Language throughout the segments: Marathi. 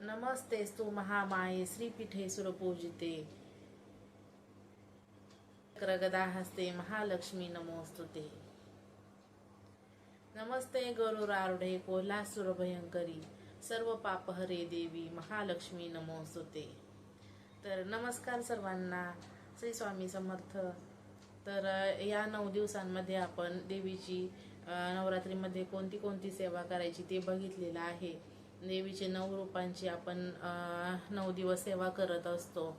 नमस्ते तू महामाये श्रीपीठे सुरपूजिते। चक्रगदा हस्ते महालक्ष्मी नमोस्तुते। नमस्ते गरुरारुढे कोल्हासुर भयंकरी सर्व पापहरे देवी महालक्ष्मी नमोस्तुते। तर नमस्कार सर्वांना श्री स्वामी समर्थ। तर या नऊ दिवसांमध्ये आपण देवीची नवरात्रीमध्ये कोणती कोणती सेवा करायची ते बघितलेलं आहे. देवीचे नऊ रूपांची आपण नऊ दिवस सेवा करत असतो.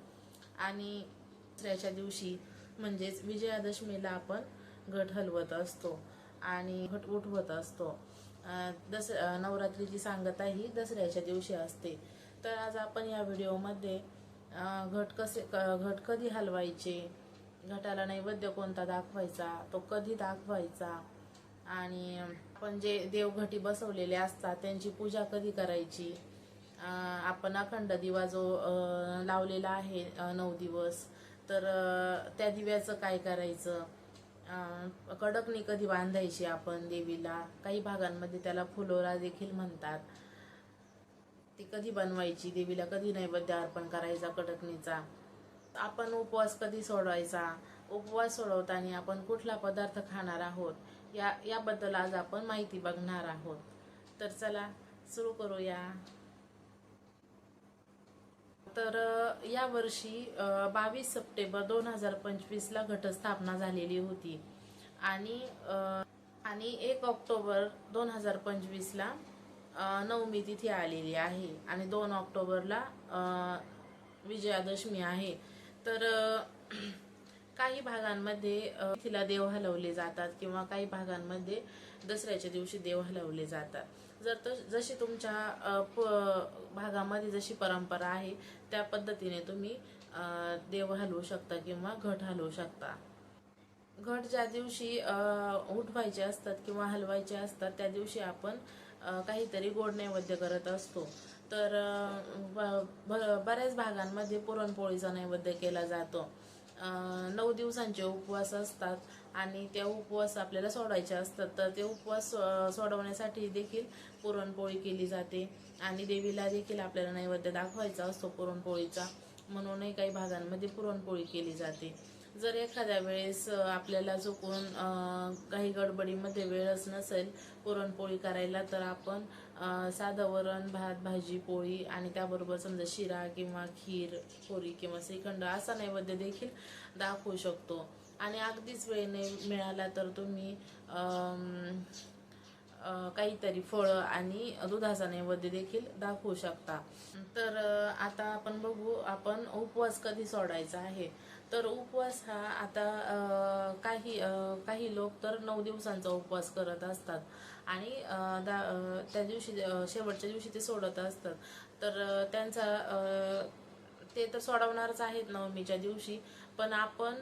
आणि दुसऱ्याच्या दिवशी म्हणजेच विजयादशमीला आपण घट हलवत असतो आणि घट उठवत असतो. दस नवरात्रीची सांगता ही दसऱ्याच्या दिवशी असते. तर आज आपण या व्हिडिओमध्ये घट कसे क- घट कधी हलवायचे घटाला नैवेद्य कोणता दाखवायचा तो कधी दाखवायचा आणि आपण जे देवघटी बसवलेले असतात त्यांची पूजा कधी करायची? आपण अखंड दिवा जो लावलेला आहे नऊ दिवस तर त्या दिव्याचं काय करायचं? कडकणी कधी बांधायची आपण देवीला? काही भागांमध्ये त्याला फुलोरा देखील म्हणतात. ती कधी बनवायची देवीला? कधी नैवेद्य अर्पण करायचा कडकणीचा? आपण उपवास कधी सोडवायचा? उपवास सोडवताना आपण कुठला पदार्थ खाणार आहोत? या याबद्दल आज आपण माहिती बघणार आहोत. तर चला सुरू करूया. तर यावर्षी या वर्षी बावीस सप्टेंबर दोन हजार पंचवीसला घटस्थापना झालेली होती. आणि आणि एक ऑक्टोबर दोन हजार पंचवीसला नवमी तिथी आलेली आहे. आणि दोन ऑक्टोबरला विजयादशमी आहे. तर काही भागांमध्ये तिला देव हलवले जातात किंवा काही भागांमध्ये दसऱ्याच्या दिवशी देव हलवले जातात. जर त जशी तुमच्या प- भागामध्ये जशी परंपरा आहे त्या पद्धतीने तुम्ही देव हलवू शकता किंवा घट हलवू शकता. घट ज्या दिवशी उठवायचे असतात किंवा हलवायचे असतात त्या दिवशी आपण काहीतरी गोड नैवेद्य करत असतो. तर बऱ्याच भागांमध्ये पुरणपोळीचा नैवेद्य केला जातो. नऊ दिवसांचे उपवास असतात आणि त्या उपवास आपल्याला सोडायचे असतात. तर ते उपवास सोडवण्यासाठी देखील पुरणपोळी केली जाते आणि देवीला देखील आपल्याला नैवेद्य दाखवायचा असतो पुरणपोळीचा. म्हणूनही काही भागांमध्ये पुरणपोळी केली जाते. जर एखाद्या वेळेस आपल्याला चुकून काही गडबडीमध्ये वेळच नसेल पुरणपोळी करायला तर आपण साधं वरण भात भाजी पोळी आणि त्याबरोबर समजा शिरा किंवा खीर पोरी किंवा श्रीखंड असा नैवेद्य देखील दाखवू शकतो. आणि अगदीच वेळ नाही मिळाला तर तुम्ही काहीतरी फळं आणि दुधाचा नैवेद्य देखील दाखवू शकता. तर आता आपण बघू आपण उपवास कधी सोडायचा आहे? तर उपवास हा आता काही काही लोक तर नऊ दिवसांचा उपवास करत असतात. आणि दा- त्या दिवशी शेवटच्या दिवशी ते सोडत असतात. तर त्यांचा ते तर सोडवणारच आहेत नवमीच्या दिवशी. पण आपण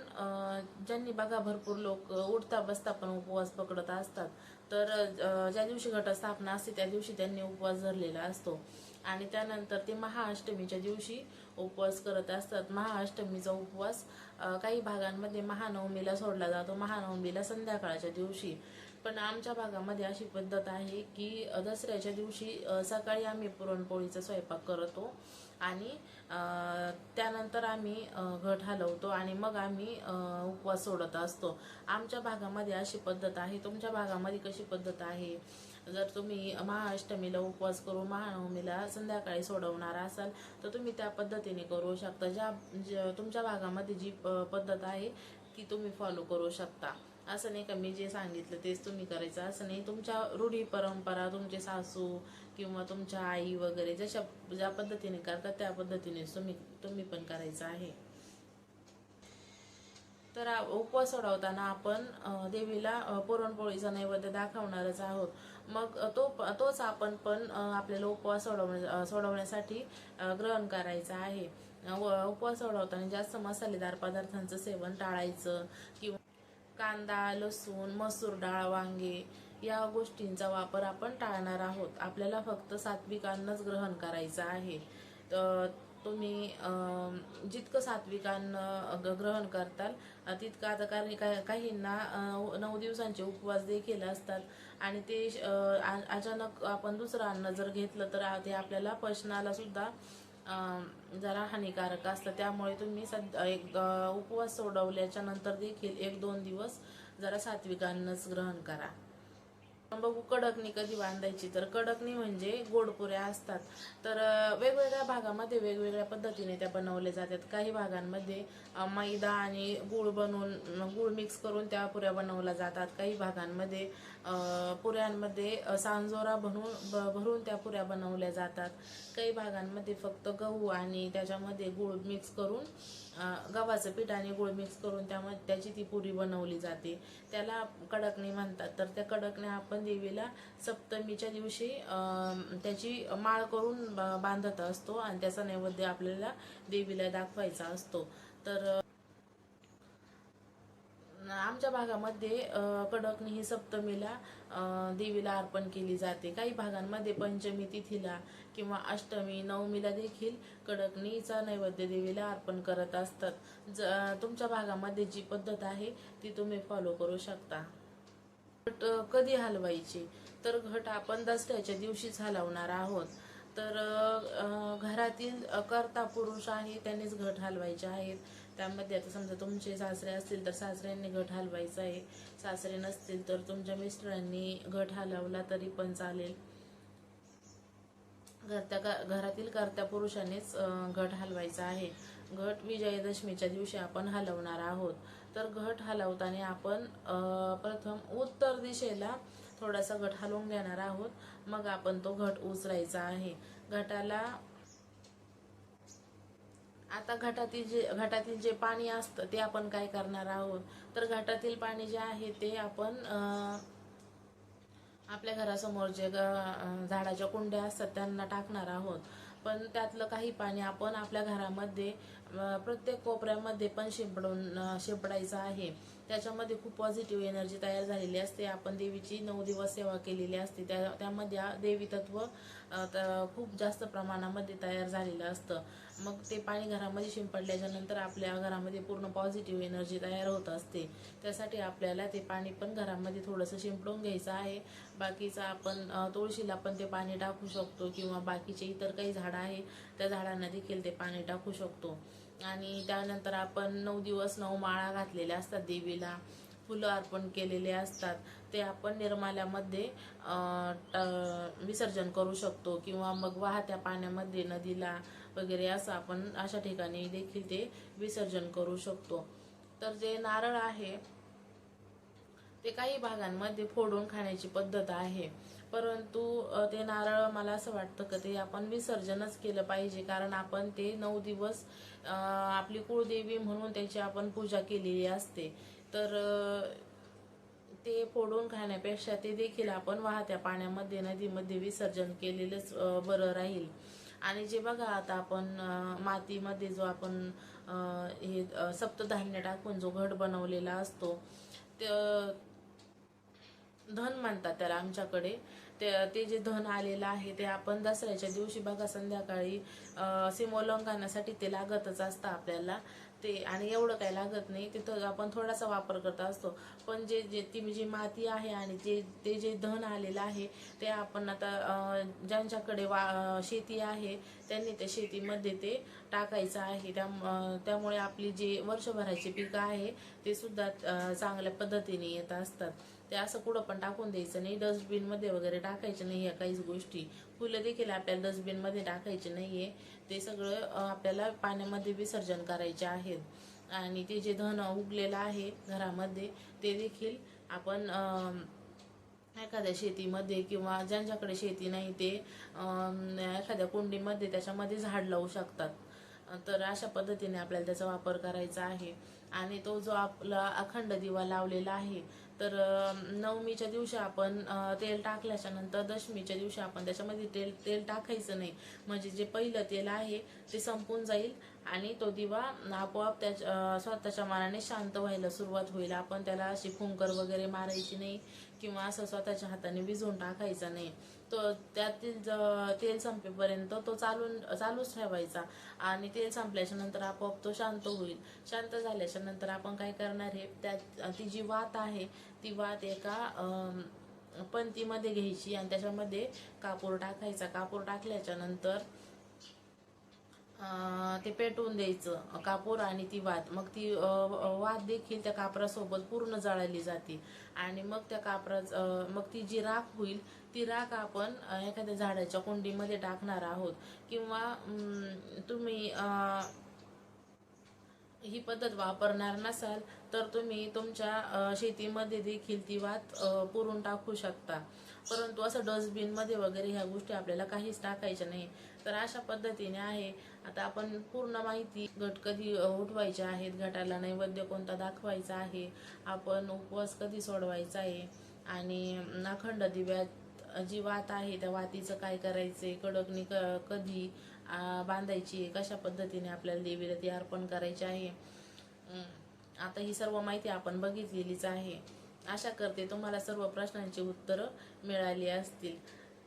ज्यांनी बघा भरपूर लोक उठता बसता पण उपवास पकडत असतात. तर ज्या दिवशी घटस्थापना असते त्या दिवशी त्यांनी उपवास धरलेला असतो. आणि त्यानंतर ते महाअष्टमीच्या दिवशी उपवास करत असतात. महाअष्टमीचा उपवास काही भागांमध्ये महानवमीला सोडला जातो. महानवमीला संध्याकाळच्या दिवशी. पण आमच्या भागामध्ये अशी पद्धत आहे की दसऱ्याच्या दिवशी सकाळी आम्ही पुरणपोळीचा स्वयंपाक करतो आणि त्यानंतर आम्ही घट हलवतो आणि मग आम्ही उपवास सोडत असतो. आमच्या भागामध्ये अशी पद्धत आहे. तुमच्या भागामध्ये कशी पद्धत आहे? जर तुम्ही महाअष्टमीला उपवास करून महानवमीला संध्याकाळी सोडवणार असाल तर तुम्ही त्या पद्धतीने करू शकता. ज्या ज्या- तुमच्या भागामध्ये जी प- पद्धत आहे ती तुम्ही फॉलो करू शकता. असं नाही का मी जे सांगितलं तेच तुम्ही करायचं असं नाही. तुमच्या रूढी परंपरा तुमचे सासू किंवा तुमच्या आई वगैरे जशा ज्या पद्धतीने करतात त्या पद्धतीने तुम्ही तुम्ही पण करायचं आहे. तर उपवास सोडवताना आपण देवीला पुरणपोळीचा नैवेद्य दाखवणारच आहोत. मग तो तोच आपण पण आपल्याला उपवास सोडवण्या सोडवण्यासाठी ग्रहण करायचं आहे. व- उपवास सोडवताना जास्त मसालेदार पदार्थांचं सेवन टाळायचं किंवा कांदा लसूण मसूर डाळ वांगे या गोष्टींचा वापर आपण टाळणार आहोत. आपल्याला फक्त सात्विक अन्नच ग्रहण करायचं आहे. तर तुम्ही जितकं सात्विक अन्न ग्रहण करताल तितकं आता कारण काही काहींना नऊ दिवसांचे उपवास देखील असतात. आणि ते अचानक आपण दुसरं अन्न जर घेतलं तर ते आपल्याला पचनाला सुद्धा जरा हानिकारक असतं. त्यामुळे तुम्ही सद एक उपवास सोडवल्याच्या नंतर देखील एक दोन दिवस जरा सात्विकांनाच ग्रहण करा. बघू कडकणी कधी बांधायची. तर कडकणी म्हणजे गोडपुऱ्या असतात. तर वेगवेगळ्या भागामध्ये वेगवेगळ्या पद्धतीने त्या बनवल्या जातात. काही भागांमध्ये मैदा आणि गूळ बनवून गुळ गूळ मिक्स करून त्या पुऱ्या बनवल्या जातात. काही भागांमध्ये पुऱ्यांमध्ये सांजोरा बनवून ब- भरून त्या पुऱ्या बनवल्या जातात. काही भागांमध्ये फक्त गहू आणि त्याच्यामध्ये गूळ मिक्स करून गव्हाचं पीठ आणि गूळ मिक्स करून त्यामध्ये त्याची ती पुरी बनवली जाते. त्याला कडकणी म्हणतात. तर त्या कडकण्या आपण देवीला सप्तमीच्या दिवशी त्याची माळ करून बांधत असतो आणि त्याचा नैवेद्य आपल्याला देवीला दाखवायचा असतो. तर आमच्या भागामध्ये कडकणी ही सप्तमीला देवीला अर्पण केली जाते. काही भागांमध्ये पंचमी तिथीला किंवा अष्टमी नवमीला देखील कडकणीचा नैवेद्य देवीला अर्पण करत असतात. ज तुमच्या भागामध्ये जी पद्धत आहे ती तुम्ही फॉलो करू शकता. घट कधी हलवायची? तर घट आपण दसऱ्याच्या दिवशीच हलवणार आहोत. तर घरातील कर्ता पुरुष आहे त्यांनीच घट हलवायचे आहेत. त्यामध्ये आता समजा तुमचे सासरे असतील तर सासऱ्यांनी घट हलवायचा आहे. सासरे नसतील तर तुमच्या मिस्टरांनी घट हलवला तरी पण चालेल. घरत्या घरातील कर्त्या पुरुषानेच घट हलवायचा आहे. घट विजयादशमीच्या दिवशी आपण हलवणार आहोत. तर घट हलवताना आपण प्रथम उत्तर दिशेला थोडासा घट हलवून घेणार आहोत. मग आपण तो घट उचलायचा आहे. घटाला आता घटातील जे घटातील जे पाणी असतं ते आपण काय करणार आहोत? तर घटातील पाणी जे आहे ते आपण आपल्या घरासमोर जे झाडाच्या कुंड्या असतात त्यांना टाकणार आहोत. पण त्यातलं काही पाणी आपण आपल्या घरामध्ये प्रत्येक कोपऱ्यामध्ये पण शिंपडून शिंपडायचं आहे. त्याच्यामध्ये खूप पॉझिटिव्ह एनर्जी तयार झालेली असते. आपण देवीची नऊ दिवस सेवा केलेली असते. त्या त्यामध्ये देवी तत्व त- खूप जास्त प्रमाणामध्ये तयार झालेलं असतं. मग ते पाणी घरामध्ये शिंपडल्याच्या नंतर आपल्या घरामध्ये पूर्ण पॉझिटिव्ह एनर्जी तयार होत असते. त्यासाठी आपल्याला ते पाणी पण घरामध्ये थोडंसं शिंपडून घ्यायचं आहे. बाकीचं आपण तुळशीला पण ते पाणी टाकू शकतो किंवा बाकीचे इतर काही झाडं आहे त्या झाडांना देखील ते पाणी टाकू शकतो. आणि त्यानंतर आपण नऊ दिवस नऊ माळा घातलेल्या असतात देवीला. फुलं अर्पण केलेले असतात. ते आपण निर्माल्यामध्ये विसर्जन करू शकतो किंवा मग वाहत्या पाण्यामध्ये नदीला वगैरे असं आपण अशा ठिकाणी देखील ते विसर्जन करू शकतो. तर जे नारळ आहे ते काही भागांमध्ये फोडून खाण्याची पद्धत आहे. परंतु ते नारळ मला असं वाटतं का ते आपण विसर्जनच केलं पाहिजे. कारण आपण ते नऊ दिवस आपली कुळदेवी म्हणून त्याची आपण पूजा केलेली असते. तर ते फोडून खाण्यापेक्षा ते देखील आपण वाहत्या पाण्यामध्ये नदीमध्ये विसर्जन केलेलंच बरं राहील. आणि जे बघा आता आपण मातीमध्ये जो आपण हे सप्तधान्य टाकून जो घट बनवलेला असतो ते धन मानतात त्याला आमच्याकडे. ते ते जे धन आलेलं आहे ते आपण दसऱ्याच्या दिवशी बघा संध्याकाळी अं, सीमोल्लंघनासाठी ते लागतच असतं आपल्याला. ते आणि एवढं काही लागत नाही. तिथं आपण थोडासा वापर करत असतो. पण जे जे ती जी माती आहे आणि जे ते जे धन आलेलं आहे ते आपण आता ज्यांच्याकडे वा शेती आहे त्यांनी त्या शेतीमध्ये ते टाकायचं आहे. त्या त्यामुळे आपली जे वर्षभराची पिकं आहे ते सुद्धा चांगल्या पद्धतीने येत असतात. ते असं कुठं पण टाकून द्यायचं नाही. डस्टबिनमध्ये वगैरे टाकायचं नाही या काहीच गोष्टी. फुलं देखील आपल्याला डस्टबिनमध्ये टाकायचे नाहीये. ते सगळं आपल्याला पाण्यामध्ये विसर्जन करायचे आहेत. आणि ते जे धन उगलेलं आहे घरामध्ये ते देखील आपण एखाद्या शेतीमध्ये किंवा ज्यांच्याकडे शेती नाही ते एखाद्या कुंडीमध्ये त्याच्यामध्ये झाड लावू शकतात. तर अशा पद्धतीने आपल्याला त्याचा वापर करायचा आहे. आणि तो जो आपला अखंड दिवा लावलेला आहे तर नवमीच्या दिवशी आपण तेल टाकल्याच्या नंतर दशमीच्या दिवशी आपण त्याच्यामध्ये तेल तेल टाकायचं नाही. म्हणजे जे पहिलं तेल आहे ते संपून जाईल आणि तो दिवा आपोआप त्या स्वतःच्या मनाने शांत व्हायला सुरुवात होईल. आपण त्याला अशी फुंकर वगैरे मारायची नाही. किंवा असं स्वतःच्या हाताने भिजवून टाकायचा नाही. तो त्यातील ज- तेल संपेपर्यंत तो चालून चालूच ठेवायचा. आणि तेल संपल्याच्या नंतर आपोआप तो शांत होईल. शांत झाल्याच्यानंतर आपण काय करणार आहे त्यात ती जी वात आहे ती वात एका पंतीमध्ये घ्यायची आणि त्याच्यामध्ये कापूर टाकायचा. कापूर टाकल्याच्या नंतर ते पेटवून द्यायचं कापूर आणि ती वात. मग ती वात देखील त्या कापरासोबत पूर्ण जाळली जाते. आणि मग त्या कापरा मग ती जी राख होईल ती राख आपण एखाद्या झाडाच्या कुंडीमध्ये टाकणार आहोत. किंवा तुम्ही ही पद्धत वापरणार नसाल तर तुम्ही तुमच्या शेतीमध्ये देखील ती वात पुरून टाकू शकता. परंतु असं डस्टबिनमध्ये वगैरे ह्या गोष्टी आपल्याला काहीच टाकायच्या नाही. तर अशा पद्धतीने आहे. आता आपण पूर्ण माहिती गट कधी उठवायचे आहेत गटाला नैवेद्य कोणता दाखवायचा आहे आपण उपवास कधी सोडवायचा आहे आणि अखंड दिव्यात जी वात आहे त्या वातीचं काय करायचे कडकणी क कधी बांधायची कशा पद्धतीने आपल्याला देवीला ती अर्पण करायची आहे. आता ही सर्व माहिती आपण बघितलेलीच आहे. आशा करते तुम्हाला सर्व प्रश्नांची उत्तरं मिळाली असतील.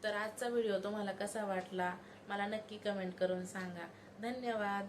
तर आजचा व्हिडिओ तुम्हाला कसा वाटला? मला नक्की कमेंट करून सांगा. धन्यवाद.